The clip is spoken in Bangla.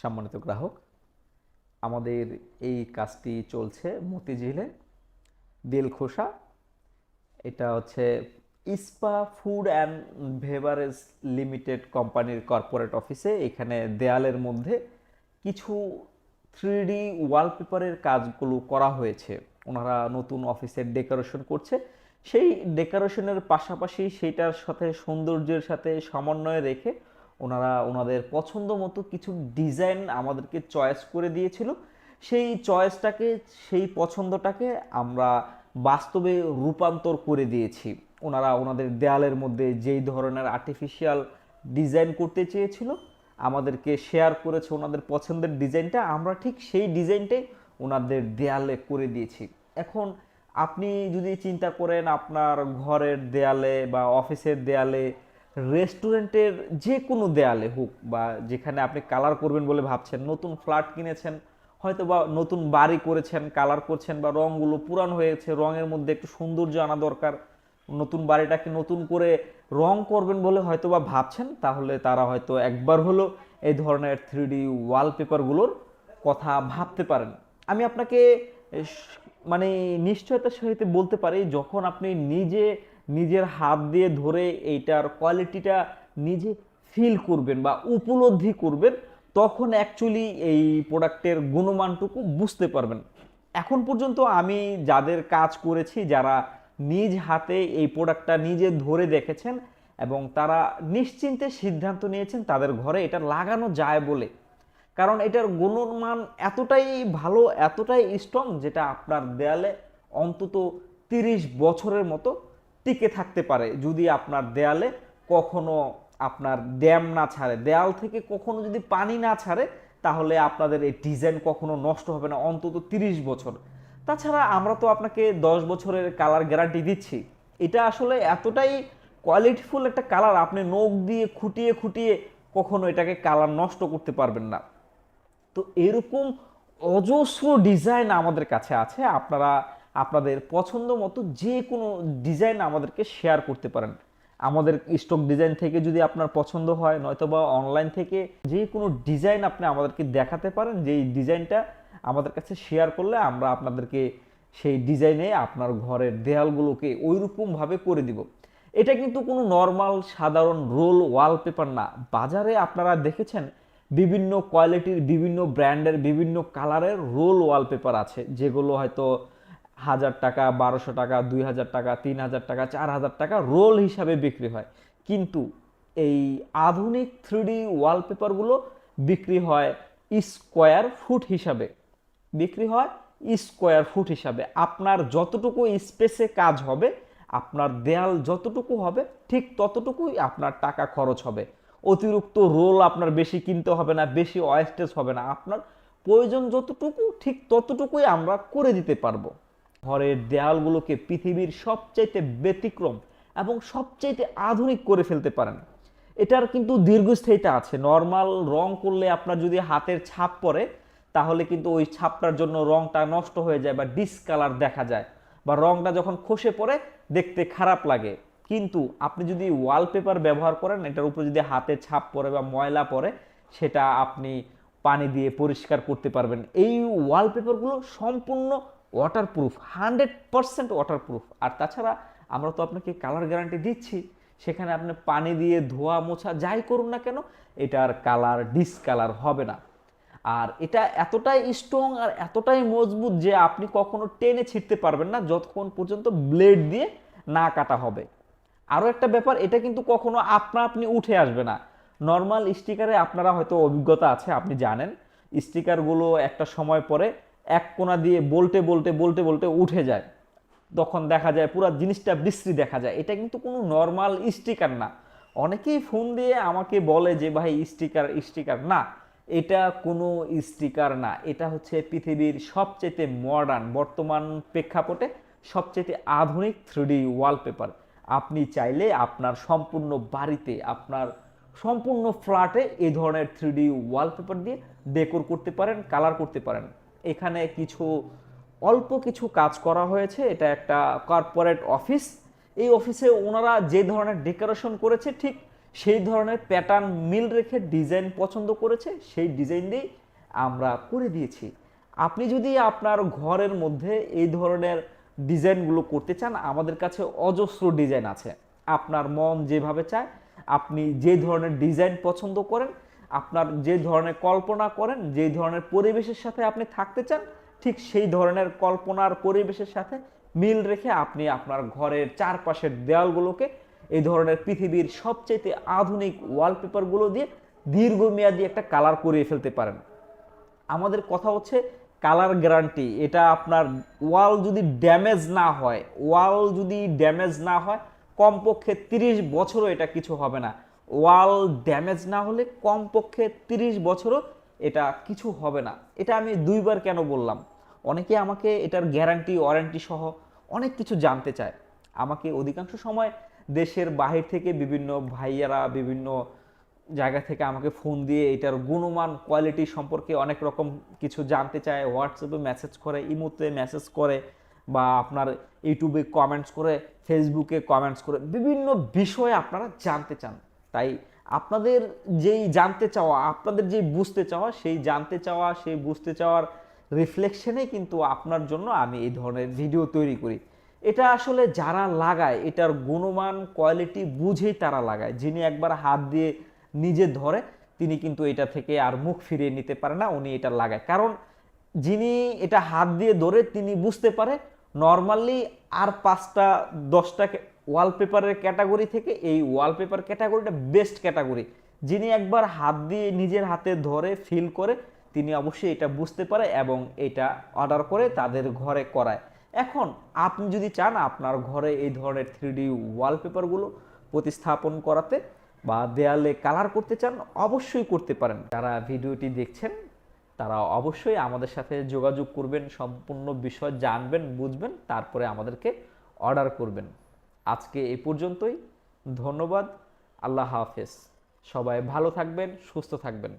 সম্মানিত গ্রাহক, আমাদের এই কাজটি চলছে মতিঝিলে, দিলখোসা। এটা হচ্ছে ইস্পা ফুড অ্যান্ড ভেভারেজ লিমিটেড কোম্পানির কর্পোরেট অফিসে। এখানে দেয়ালের মধ্যে কিছু থ্রি ওয়ালপেপারের কাজগুলো করা হয়েছে। ওনারা নতুন অফিসের ডেকোরেশন করছে। সেই ডেকোরেশনের পাশাপাশি সেইটার সাথে সৌন্দর্যের সাথে সমন্বয় রেখে ওনারা ওনাদের পছন্দ মতো কিছু ডিজাইন আমাদেরকে চয়েস করে দিয়েছিল। সেই চয়েসটাকে সেই পছন্দটাকে আমরা বাস্তবে রূপান্তর করে দিয়েছি। ওনারা ওনাদের দেয়ালের মধ্যে যেই ধরনের আর্টিফিশিয়াল ডিজাইন করতে চেয়েছিল, আমাদেরকে শেয়ার করেছে ওনাদের পছন্দের ডিজাইনটা আমরা ঠিক সেই ডিজাইনটাই ওনাদের দেয়ালে করে দিয়েছি। এখন আপনি যদি চিন্তা করেন আপনার ঘরের দেয়ালে বা অফিসের দেয়ালে রেস্টুরেন্টের যে কোনো দেয়ালে হোক বা যেখানে আপনি কালার করবেন বলে ভাবছেন, নতুন ফ্ল্যাট কিনেছেন হয়তো বা নতুন বাড়ি করেছেন, কালার করছেন বা রঙগুলো পুরান হয়েছে, রঙের মধ্যে একটু সৌন্দর্য আনা দরকার, নতুন বাড়িটাকে নতুন করে রং করবেন বলে হয়তো বা ভাবছেন, তাহলে তারা হয়তো একবার হলো এই ধরনের থ্রি ডি ওয়ালপেপারগুলোর কথা ভাবতে পারেন। আমি আপনাকে মানে নিশ্চয়তার সহিত বলতে পারি, যখন আপনি নিজে নিজের হাত দিয়ে ধরে এইটার কোয়ালিটিটা নিজে ফিল করবেন বা উপলব্ধি করবেন, তখন অ্যাকচুয়ালি এই প্রোডাক্টের গুণমানটুকু বুঝতে পারবেন। এখন পর্যন্ত আমি যাদের কাজ করেছি, যারা নিজ হাতে এই প্রোডাক্টটা নিজে ধরে দেখেছেন এবং তারা নিশ্চিন্তে সিদ্ধান্ত নিয়েছেন তাদের ঘরে এটা লাগানো যায় বলে। কারণ এটার গুণমান এতটাই ভালো, এতটাই স্ট্রং যেটা আপনার দেয়ালে অন্তত তিরিশ বছরের মতো টিকে থাকতে পারে যদি আপনার দেয়ালে কখনো আপনার ড্যাম না ছাড়ে। দেয়াল থেকে কখনো যদি পানি না ছাড়ে, তাহলে আপনাদের এই ডিজাইন কখনো নষ্ট হবে না, অন্তত তিরিশ বছর। তাছাড়া আমরা তো আপনাকে দশ বছরের কালার গ্যারান্টি দিচ্ছি। এটা আসলে এতটাই কোয়ালিটিফুল একটা কালার, আপনি নখ দিয়ে খুঁটিয়ে খুঁটিয়ে কখনো এটাকে কালার নষ্ট করতে পারবেন না। তো এরকম অজস্র ডিজাইন আমাদের কাছে আছে। আপনারা আপনাদের পছন্দ মতো যে কোনো ডিজাইন আমাদেরকে শেয়ার করতে পারেন। আমাদের স্টক ডিজাইন থেকে যদি আপনার পছন্দ হয় নয়তো বা অনলাইন থেকে যে কোনো ডিজাইন আপনি আমাদেরকে দেখাতে পারেন, যেই ডিজাইনটা আমাদের কাছে শেয়ার করলে আমরা আপনাদেরকে সেই ডিজাইনে আপনার ঘরের দেয়ালগুলোকে ওইরকমভাবে করে দিব। এটা কিন্তু কোনো নর্মাল সাধারণ রোল ওয়ালপেপার না। বাজারে আপনারা দেখেছেন বিভিন্ন কোয়ালিটির বিভিন্ন ব্র্যান্ডের বিভিন্ন কালারের রোল ওয়ালপেপার আছে, যেগুলো হয়তো হাজার টাকা, বারোশো টাকা, দুই হাজার টাকা, তিন হাজার টাকা, চার হাজার টাকা রোল হিসাবে বিক্রি হয়। কিন্তু এই আধুনিক থ্রিডি ওয়ালপেপারগুলো বিক্রি হয় স্কোয়ার ফুট হিসাবে। বিক্রি হয় স্কোয়ার ফুট হিসাবে। আপনার যতটুকু স্পেসে কাজ হবে, আপনার দেয়াল যতটুকু হবে, ঠিক ততটুকুই আপনার টাকা খরচ হবে। অতিরিক্ত রোল আপনার বেশি কিনতে হবে না, বেশি ওয়েস্টেজ হবে না। আপনার প্রয়োজন যতটুকু, ঠিক ততটুকুই আমরা করে দিতে পারব। ঘরের দেয়ালগুলোকে পৃথিবীর সবচাইতে ব্যতিক্রম এবং সবচাইতে আধুনিক করে ফেলতে পারেন। এটার কিন্তু দীর্ঘস্থায়িতা আছে। নর্মাল রং করলে আপনার যদি হাতের ছাপ পড়ে, তাহলে কিন্তু ওই ছাপটার জন্য রংটা নষ্ট হয়ে যায় বা ডিসকালার দেখা যায় বা রংটা যখন খসে পড়ে, দেখতে খারাপ লাগে। কিন্তু আপনি যদি ওয়ালপেপার ব্যবহার করেন, এটার উপরে যদি হাতে ছাপ পড়ে বা ময়লা পড়ে, সেটা আপনি পানি দিয়ে পরিষ্কার করতে পারবেন। এই ওয়ালপেপারগুলো সম্পূর্ণ ওয়াটারপ্রুফ হান্ড্রেড পারসেন্ট ওয়াটারপ্রুফ আর তাছাড়া আমরা তো আপনাকে কালার গ্যারান্টি দিচ্ছি, সেখানে আপনি পানি দিয়ে ধোয়া মোছা যাই করুন না কেন, এটার কালার ডিসকালার হবে না। আর এটা এতটাই স্ট্রং আর এতটাই মজবুত যে আপনি কখনো টেনে ছিঁড়তে পারবেন না, যতক্ষণ পর্যন্ত ব্লেড দিয়ে না কাটা হবে। আরও একটা ব্যাপার, এটা কিন্তু কখনো আপনা আপনি উঠে আসবে না। নর্মাল স্টিকারে আপনারা হয়তো অভিজ্ঞতা আছে, আপনি জানেন। স্টিকারগুলো একটা সময় পরে এক কোণা দিয়ে বলতে বলতে বলতে বলতে উঠে যায়। তখন দেখা যায় পুরো জিনিসটা বিশ্রী দেখা যায়। এটা কিন্তু কোনো নর্মাল স্টিকার না। অনেকেই ফোন দিয়ে আমাকে বলে যে, ভাই স্টিকার স্টিকার না। এটা কোনো স্টিকার না। এটা হচ্ছে পৃথিবীর সবচেয়ে মডার্ন বর্তমান প্রেক্ষাপটে সবচেয়ে আধুনিক থ্রিডি ওয়ালপেপার আপনি চাইলে আপনার সম্পূর্ণ বাড়িতে, আপনার সম্পূর্ণ ফ্ল্যাটে এই ধরনের থ্রিডি ওয়ালপেপার দিয়ে ডেকোর করতে পারেন কালার করতে পারেন। এখানে কিছু, অল্প কিছু কাজ করা হয়েছে। এটা একটা কর্পোরেট অফিস এই অফিসে ওনারা যে ধরনের ডেকোরেশন করেছে, ঠিক সেই ধরনের প্যাটার্ন মিল রেখে ডিজাইন পছন্দ করেছে, সেই ডিজাইন দিয়েই আমরা করে দিয়েছি। আপনি যদি আপনার ঘরের মধ্যে এই ধরনের ডিজাইনগুলো করতে চান, আমাদের কাছে অজস্র ডিজাইন আছে। আপনার মন যেভাবে চায়, আপনি যে ধরনের ডিজাইন পছন্দ করেন আপনার যে ধরনের কল্পনা করেন, যে ধরনের পরিবেশের সাথে আপনি থাকতে চান, ঠিক সেই ধরনের কল্পনার পরিবেশের সাথে মিল রেখে আপনি আপনার ঘরের চারপাশের দেওয়ালগুলোকে এই ধরনের পৃথিবীর সবচেয়ে আধুনিক ওয়ালপেপারগুলো দিয়ে দীর্ঘমেয়াদী একটা কালার করিয়ে ফেলতে পারেন। আমাদের কথা হচ্ছে কালার গ্যারান্টি এটা আপনার ওয়াল যদি ড্যামেজ না হয় ওয়াল যদি ড্যামেজ না হয়, কমপক্ষে তিরিশ বছরও এটা কিছু হবে না। ওয়াল ড্যামেজ না হলে কমপক্ষে তিরিশ বছরও এটা কিছু হবে না। এটা আমি দুইবার কেন বললাম? অনেকে আমাকে এটার গ্যারান্টি, ওয়ারেন্টি সহ অনেক কিছু জানতে চায়। আমাকে অধিকাংশ সময় দেশের বাহির থেকে বিভিন্ন ভাইয়ারা বিভিন্ন জায়গা থেকে আমাকে ফোন দিয়ে এটার গুণমান, কোয়ালিটি সম্পর্কে অনেক রকম কিছু জানতে চায় হোয়াটসঅ্যাপে মেসেজ করে ইমোতে মেসেজ করে বা আপনার ইউটিউবে কমেন্টস করে ফেসবুকে কমেন্টস করে, বিভিন্ন বিষয়ে আপনারা জানতে চান। তাই আপনাদের যেই জানতে চাওয়া, আপনাদের যেই বুঝতে চাওয়া, সেই জানতে চাওয়া, সেই বুঝতে চাওয়ার রিফ্লেকশনে কিন্তু আপনার জন্য আমি এই ধরনের ভিডিও তৈরি করি। এটা আসলে যারা লাগায়, এটার গুণমান কোয়ালিটি বুঝেই তারা লাগায়। যিনি একবার হাত দিয়ে নিজে ধরে, তিনি কিন্তু এটা থেকে আর মুখ ফিরিয়ে নিতে পারে না, উনি এটা লাগায়। কারণ যিনি এটা হাত দিয়ে ধরে, তিনি বুঝতে পারে নর্মালি আর পাঁচটা দশটা ওয়ালপেপারের ক্যাটাগরি থেকে এই ওয়ালপেপার ক্যাটাগরিটা বেস্ট ক্যাটাগরি যিনি একবার হাত দিয়ে নিজের হাতে ধরে ফিল করে, তিনি অবশ্যই এটা বুঝতে পারে এবং এটা অর্ডার করে তাদের ঘরে করায়। এখন আপনি যদি চান আপনার ঘরে এই ধরনের থ্রি ডি ওয়ালপেপারগুলো প্রতিস্থাপন করাতে বা দেয়ালে কালার করতে চান, অবশ্যই করতে পারেন। যারা ভিডিওটি দেখছেন, তারা অবশ্যই আমাদের সাথে যোগাযোগ করবেন, সম্পূর্ণ বিষয় জানবেন, বুঝবেন, তারপরে আমাদেরকে অর্ডার করবেন। আজকে এ পর্যন্তই। ধন্যবাদ। আল্লাহ হাফেজ। সবাই ভালো থাকবেন সুস্থ থাকবেন।